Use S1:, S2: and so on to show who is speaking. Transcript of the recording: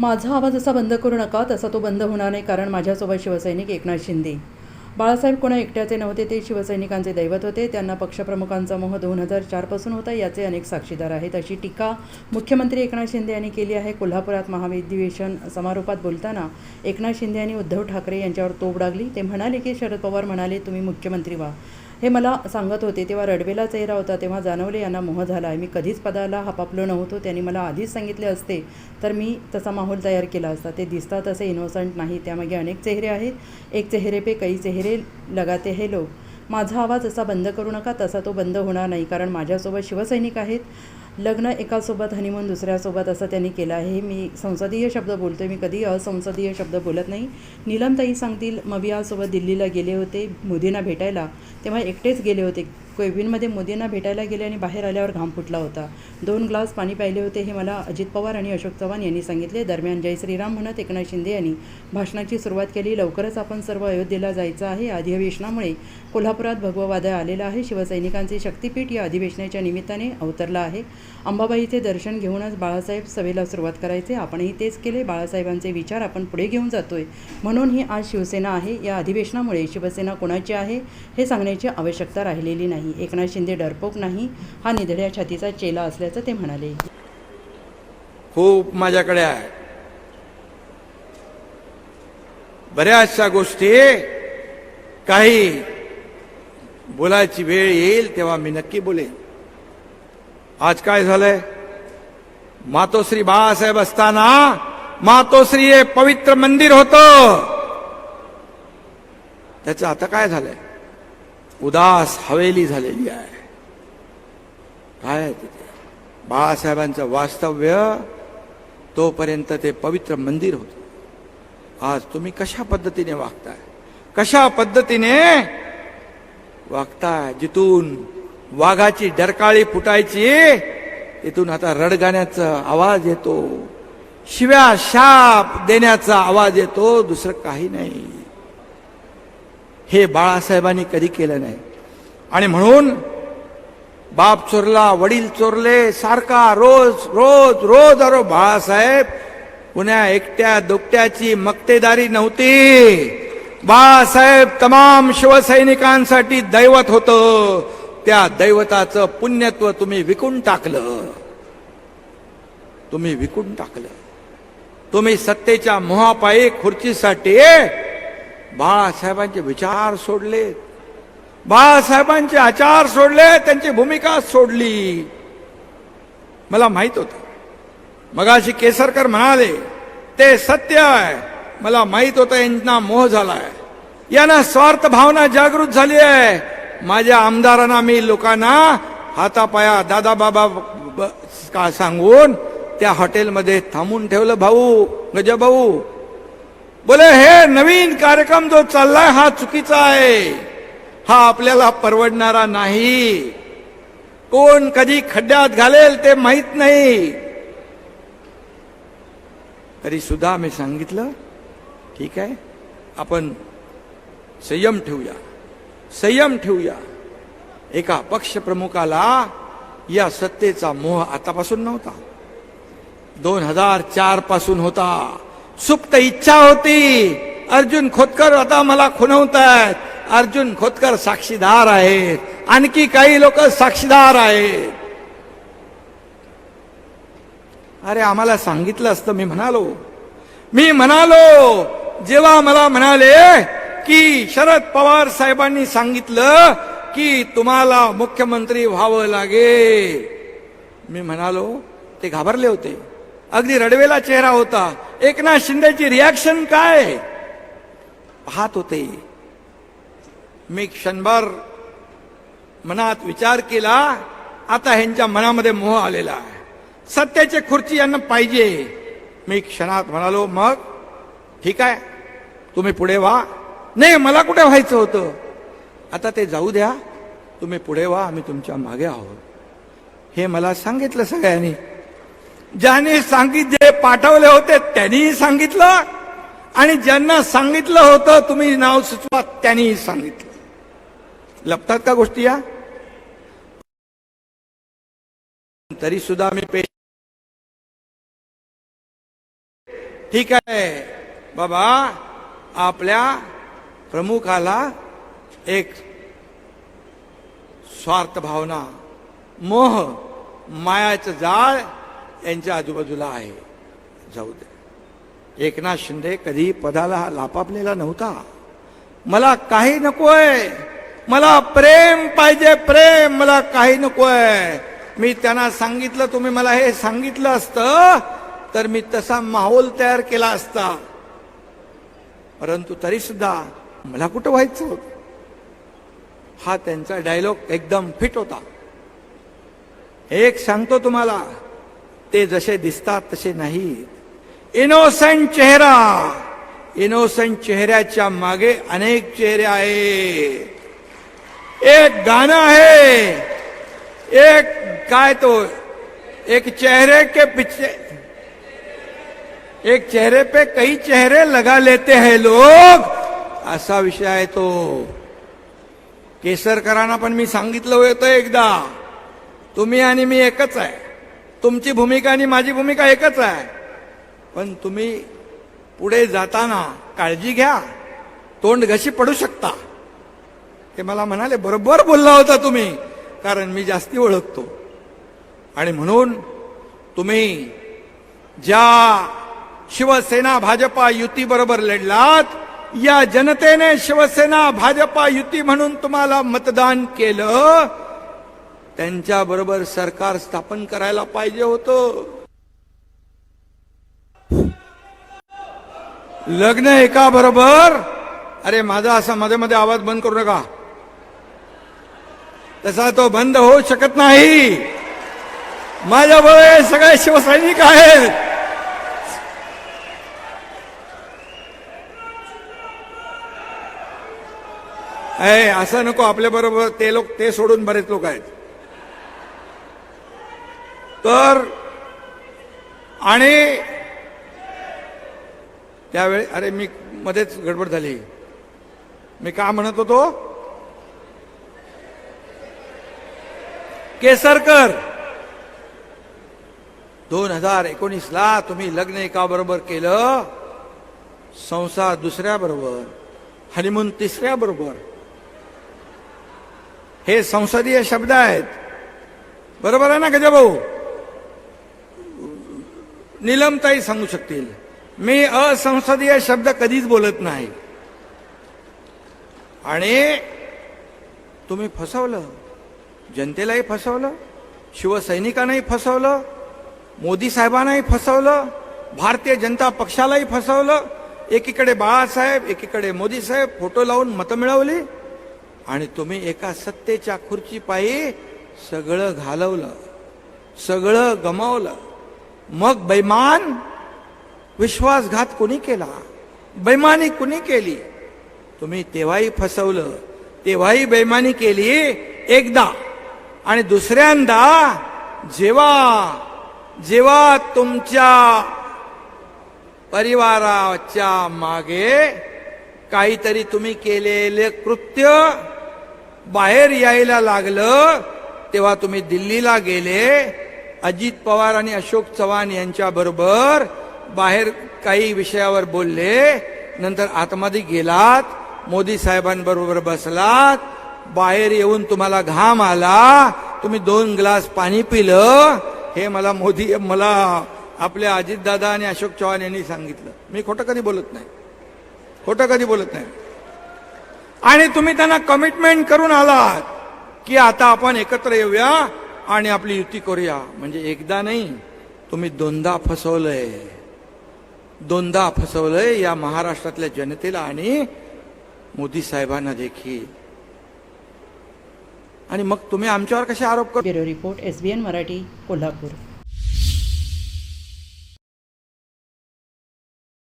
S1: माझा आवाज असा बंद करू नका तसा तो बंद होणार नाही कारण माझ्यासोबत शिवसैनिक एकनाथ शिंदे. बाळासाहेब कोणा एकट्याचे नव्हते ते शिवसैनिकांचे दैवत होते. त्यांना पक्षप्रमुखांचा मोह दोन हजार चारपासून होता याचे अनेक साक्षीदार आहेत. अशी टीका मुख्यमंत्री एकनाथ शिंदे यांनी केली आहे. कोल्हापुरात महाविधिवेशन समारोपात बोलताना एकनाथ शिंदे यांनी उद्धव ठाकरे यांच्यावर तोब डागली. ते म्हणाले की शरद पवार म्हणाले तुम्ही मुख्यमंत्री व्हा. हे मला सांगत होते तेव्हा रडवेला चेहरा होता तेव्हा जाणवले यांना मोह झाला. आहे मी कधीच पदाला हापापलो नव्हतो त्यांनी मला आधीच सांगितले असते तर मी तसा माहोल तयार केला असता. ते दिसतात असे इनोसंट नाही त्यामागे अनेक चेहरे आहेत. एक चेहरे पे कई चेहरे लगाते हे लोक माझा आवाज असा बंद करू नका तसा तो बंद होणार नाही कारण माझ्यासोबत शिवसैनिक आहेत. लग्न एकासोबत हनीमून दुसऱ्यासोबत असं त्यांनी केलं आहे. मी संसदीय शब्द बोलतोय. मी कधी असंसदीय शब्द बोलत नाही. नीलमताई सांगतील मवियासोबत दिल्लीला गेले होते मोदींना भेटायला. तेव्हा एकटेच गेले होते. कोविनमध्ये मोदींना भेटायला गेले आणि बाहेर आल्यावर घाम फुटला होता. दोन ग्लास पाणी प्यायले होते हे मला अजित पवार आणि अशोक चव्हाण यांनी सांगितले. दरम्यान जय श्रीराम म्हणत एकनाथ शिंदे यांनी भाषणाची सुरुवात केली. लवकरच आपण सर्व अयोध्येला जायचं आहे. अधिवेशनामुळे कोल्हापुरात भगवं वादळ आलेलं आहे. शिवसैनिकांचे शक्तीपीठ या अधिवेशनाच्या निमित्ताने अवतरलं आहे. अंबाबाईचे दर्शन घेऊनच बाळासाहेब सभेला सुरुवात करायचे. आपणही तेच केले. बाळासाहेबांचे विचार आपण पुढे घेऊन जातोय. म्हणून ही आज शिवसेना आहे. या अधिवेशनामुळे शिवसेना कोणाची आहे हे सांगण्याची आवश्यकता राहिलेली नाही. एकनाथ शिंदे डरपोक नाही. हा निधड्या छातीचा चेला असल्याचं ते म्हणाले.
S2: खूप माझ्याकडे आहे. बऱ्याचशा गोष्टी काही बोलायची वेळ येईल तेव्हा मी नक्की बोलेन. आज काय झालंय? मातोश्री बाळासाहेब असताना मातोश्री हे पवित्र मंदिर होत. त्याचं आता काय झालंय? उदास हवेली झालेली आहे. काय आहे तिथे? बाळासाहेबांचं वास्तव्य तोपर्यंत ते पवित्र मंदिर होत. आज तुम्ही कशा पद्धतीने वागताय? कशा पद्धतीने वागताय? जिथून वाघाची डरकाळी फुटायची तिथून आता रडगाण्याचा आवाज येतो. शिव्या शाप देण्याचा आवाज येतो. दुसरं काही नाही. हे बाळासाहेबांनी कधी केलं नाही. आणि म्हणून बाप चोरला वडील चोरले सारखा रोज रोज रोज अरो बाळासाहेब पुण्या एकट्या दुकट्याची मक्तेदारी नव्हती. बाळासाहेब तमाम शिवसैनिकांसाठी दैवत होतं. त्या दैवताचं पुण्यत्व तुम्ही विकून टाकलं. तुम्ही विकून टाकलं. तुम्ही सत्तेच्या मोहापायी खुर्चीसाठी बाळासाहेबांचे विचार सोडले. बाळासाहेबांचे आचार सोडले त्यांची भूमिका सोडली. मला माहीत होत. मगाशी केसरकर म्हणाले ते सत्य आहे. मला माहीत होतं यांना मोह झालाय. यांना स्वार्थ भावना जागृत झाली आहे. माझ्या आमदारांना मी लोकांना हातापाया दादा बाबा का सांगून त्या हॉटेलमध्ये थांबून ठेवलं भाऊ गजा भाऊ बोले हे नवीन कार्यक्रम जो चाललाय हा चुकीचा आहे. हा आपल्याला परवडणारा नाही. कोण कधी खड्ड्यात घालेल ते माहीत नाही. तरी सुद्धा मी सांगितलं ठीक आहे आपण संयम ठेवूया संयम ठेवूया. एका पक्षप्रमुखाला या सत्तेचा मोह आतापासून नव्हता. दोन हजार चारपासून होता. सुप्त इच्छा होती. अर्जुन खोतकर आता मला खुणवतायत. अर्जुन खोतकर साक्षीदार आहेत. आणखी काही लोक साक्षीदार आहेत. अरे आम्हाला सांगितलं असतं मी म्हणालो. मी म्हणालो जेव्हा मला म्हणाले की शरद पवार साहेबांनी सांगितलं की तुम्हाला मुख्यमंत्री व्हावं लागेल मी म्हणालो ते घाबरले होते. अगदी रडवेला चेहरा होता. एकनाथ शिंदेची रिॲक्शन काय? पाहत होते. मी क्षणभर मनात विचार केला आता ह्यांच्या मनामध्ये मोह आलेला आहे. सत्याची खुर्ची यांना पाहिजे. मी क्षणात म्हणालो मग? ठीक आहे. तुम्ही पुढे व्हा नाही मला कुठे व्हायचं होतं? आता ते जाऊ द्या. तुम्ही पुढे व्हा आम्ही तुमच्या मागे आहोत. हे मला सांगितलं सगळ्यांनी. ज्यांनी सांगित जे पाठवले होते त्यांनीही सांगितलं. आणि ज्यांना सांगितलं होतं तुम्ही नाव सुचवा त्यांनीही सांगितलं. लपतात का गोष्टी या? तरी सुद्धा मी पे ठीक आहे. बाबा आपल्या प्रमुखाला एक स्वार्थ भावना मोह मायाचं जाळ यांच्या आजूबाजूला आहे. जाऊ दे. एकनाथ शिंदे कधी पदाला लापापलेला नव्हता. मला काही नकोय. मला प्रेम पाहिजे प्रेम मला काही नकोय. मी त्यांना सांगितलं तुम्ही मला हे सांगितलं असतं तर मी तसा माहोल तयार केला असता. परंतु तरी सुद्धा मला कुठं व्हायचं? होतं हा त्यांचा डायलॉग एकदम फिट होता. एक सांगतो तुम्हाला ते जसे दिसतात तसे नाहीत इनोसंट चेहरा. इनोसंट चेहऱ्याच्या मागे अनेक चेहरे आहेत. एक गाणं आहे. एक काय तो? एक चेहरे के पीछे एक चेहरे पे कई चेहरे लगा लेते हैं लोग. असा विषय आहे तो. केसरकरांना पण मी सांगितलं होतं एकदा. तुम्ही आणि मी एकच आहे. तुमची भूमिका आणि माझी भूमिका एकच आहे. पण तुम्ही पुढे जाताना काळजी घ्या. तोंड घशी पडू शकता. ते मला म्हणाले बरोबर बोलला होता तुम्ही कारण मी जास्ती ओळखतो. आणि म्हणून तुम्ही ज्या शिवसेना भाजपा युती बरोबर लढलात या जनतेने शिवसेना भाजपा युती म्हणून तुम्हाला मतदान केलं त्यांच्या बरोबर सरकार स्थापन करायला पाहिजे होतं. लग्न एका बरोबर? अरे माझा असा मध्ये मध्ये आवाज बंद करू नका. तसा तो बंद होऊ शकत नाही. माझ्याबरोबर हे सगळे शिवसैनिक आहेत. असं नको आपल्या बरोबर ते लोक ते सोडून बरेच लोक आहेत. तर आणि त्यावेळी अरे मी मध्येच गडबड झाली. मी का म्हणत होतो? केसरकर! दोन हजार एकोणीसला तुम्ही लग्न एका बरोबर केलं संसार दुसऱ्या बरोबर हनीमून तिसऱ्या बरोबर हे संसदीय शब्द आहेत. बरोबर आहे ना गजाभाऊ? निलमताई सांगू शकतील. मी असंसदीय शब्द कधीच बोलत नाही. आणि तुम्ही फसवलं. जनतेलाही फसवलं. शिवसैनिकांनाही फसवलं. मोदी साहेबांनाही फसवलं. भारतीय जनता पक्षालाही फसवलं. एकीकडे बाळासाहेब एकीकडे मोदी साहेब फोटो लावून मतं मिळवली. आणि तुम्ही एका सत्तेच्या खुर्चीपायी सगळं घालवलं. सगळं गमावलं. मग बैमान विश्वासघात कोणी केला? बैमानी कुणी केली? तुम्ही तेव्हाही फसवलं तेव्हाही बैमानी केली एकदा. आणि दुसऱ्यांदा जेव्हा जेव्हा तुमच्या परिवाराच्या मागे काहीतरी तुम्ही केलेले कृत्य बाहेर यायला लागलं तेव्हा तुम्ही दिल्लीला गेले अजित पवार आणि अशोक चव्हाण यांच्याबरोबर बाहेर काही विषयावर बोलले नंतर आतमध्ये गेलात मोदी साहेबांबरोबर बसलात बाहेर येऊन तुम्हाला घाम आला तुम्ही दोन ग्लास पाणी पिलं हे मला मोदी मला आपल्या अजितदादा आणि अशोक चव्हाण यांनी सांगितलं. मी खोटं कधी बोलत नाही. खोटं कधी बोलत नाही. आणि तुम्ही त्यांना कमिटमेंट करून आलात की आता आपण एकत्र येऊया आणि आपली युती करूया. म्हणजे एकदा नाही तुम्ही दोनदा फसवलंय. दोनदा फसवलंय या महाराष्ट्रातल्या जनतेला आणि मोदी साहेबांना देखील. आणि मग तुम्ही आमच्यावर कसे आरोप कर
S1: bureau report S B N Marathi Kolhapur.